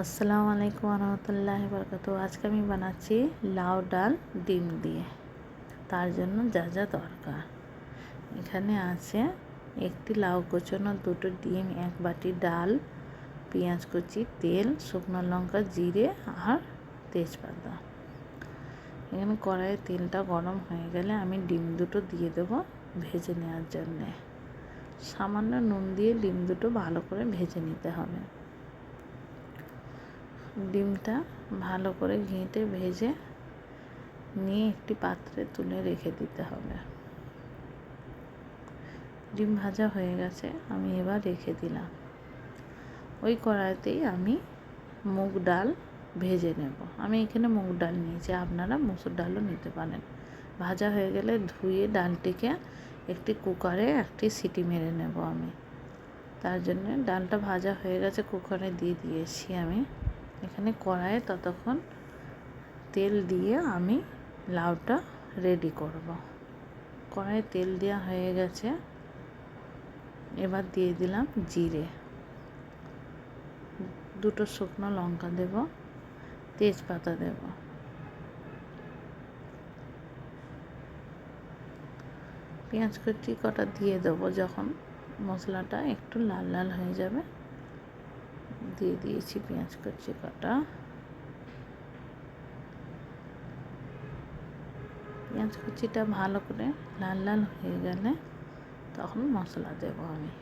আসসালামু আলাইকুম রহমতুল্লাহ বরকত আজকে আমি বানাচ্ছি লাউ ডাল ডিম দিয়ে। তার জন্য যা যা দরকার। এখানে আছে একটি লাউ কোচানো দুটো ডিম, এক বাটি ডাল, পেঁয়াজ কুচি, তেল, শুকনো লঙ্কা, জিরে আর তেজপাতা। এখানে কড়াইয়ে তেলটা গরম হয়ে গেলে আমি ডিম দুটো দিয়ে দেবো ভেজে নেওয়ার জন্যে। সামান্য নুন দিয়ে ডিম দুটো ভালো করে ভেজে নিতে হবে। ডিমটা ভালো করে ঘেঁটে, ভেজে নিয়ে একটি পাত্রে তুলে রেখে দিতে হবে। ডিম ভাজা হয়ে গেছে, আমি এবার রেখে দিলাম। ওই কড়াইতেই আমি মুগ ডাল ভেজে নেব। আমি এখানে মুগ ডাল নিয়েছি, আপনারা মুসুর ডালও নিতে পারেন। ভাজা হয়ে গেলে ধুয়ে ডালটিকে একটি কুকারে একটি সিটি মেরে নেব আমি। তার জন্য ডালটা ভাজা হয়ে গেছে, কুকারে দিয়ে দিয়েছি আমি। এখানে কড়াইয়ে ততক্ষণ তেল দিয়ে আমি লাউটা রেডি করব। কড়াইয়ে তেল দেওয়া হয়ে গেছে। এবার দিয়ে দিলাম জিরে। দুটো শুকনো লঙ্কা দেব, তেজপাতা দেব। পেঁয়াজ কুচি কটা দিয়ে দেবো যখন মশলাটা একটু লাল লাল হয়ে যাবে। দিয়ে দিয়েছি পেঁয়াজ কুচি কাটা পেঁয়াজ কুচিটা ভালো করে লাল লাল হয়ে গেলে তখন মশলা দেব আমি।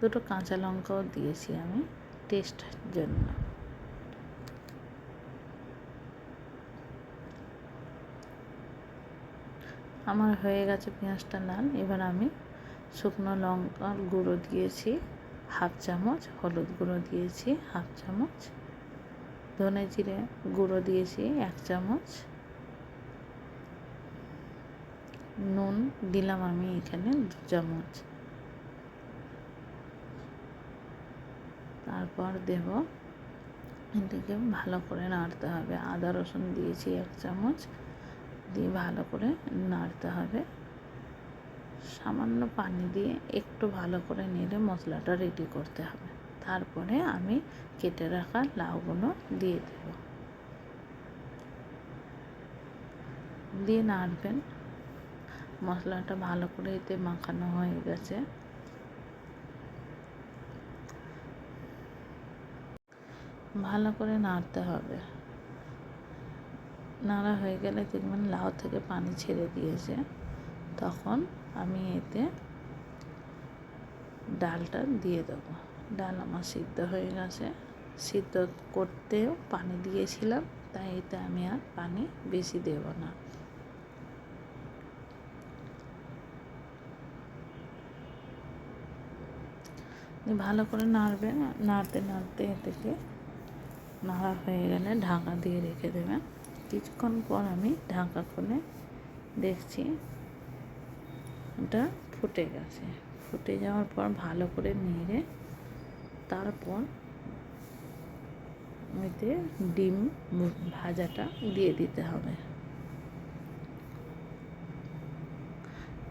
দুটো কাঁচা লঙ্কাও দিয়েছি আমি টেস্টের জন্য। আমার হয়ে গেছে পেঁয়াজটা লাল। এবার আমি শুকনো লঙ্কার গুঁড়ো দিয়েছি। হাফ চামচ হলুদ গুঁড়ো দিয়েছি, হাফ চামচ। ধনে জিরে গুঁড়ো দিয়েছি, এক চামচ। নুন দিলাম আমি এখানে দু চামচ। তারপর দেব এটিকে ভালো করে নাড়তে হবে। আদা রসুন দিয়েছি এক চামচ। দিয়ে ভালো করে নাড়তে হবে। সামান্য পানি দিয়ে একটু ভালো করে নেড়ে মশলাটা রেডি করতে হবে। তারপরে আমি কেটে রাখা লাউগুলো দিয়ে দেব। দিয়ে নাড়বেন। মশলাটা ভালো করে এতে মাখানো হয়ে গেছে। ভালো করে নাড়তে হবে। নাড়া হয়ে গেলে দেখবেন লাউ থেকে পানি ছেড়ে দিয়েছে। তখন আমি এতে ডালটা দিয়ে দেবো। ডাল আমার সিদ্ধ হয়ে গেছে। সিদ্ধ করতেও পানি দিয়েছিলাম, তাই এতে আমি আর পানি বেশি দেব না। ভালো করে নাড়বেন নাড়তে নাড়তে এটাকে নাড়া হয়ে গেলে ঢাকা দিয়ে রেখে দেবেন। কিছুক্ষণ পর আমি ঢাকা খুলে দেখছি ওটা ফুটে গেছে। ফুটে যাওয়ার পর ভালো করে নেড়ে তারপর ওইতে ডিম ভাজাটা দিয়ে দিতে হবে।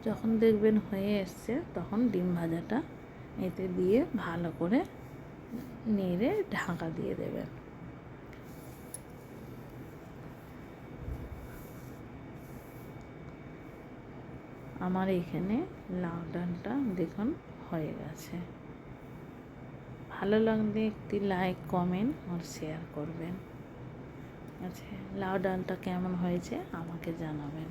যখন দেখবেন হয়ে এসছে, তখন ডিম ভাজাটা এতে দিয়ে ভালো করে নেড়ে ঢাকা দিয়ে দেবেন। আমার এখানে লাউ ডালটা দেখুন হয়ে গেছে। ভালো লাগলে একটি লাইক কমেন্ট আর শেয়ার করবেন। আচ্ছা লাউ ডালটা কেমন হয়েছে আমাকে জানাবেন।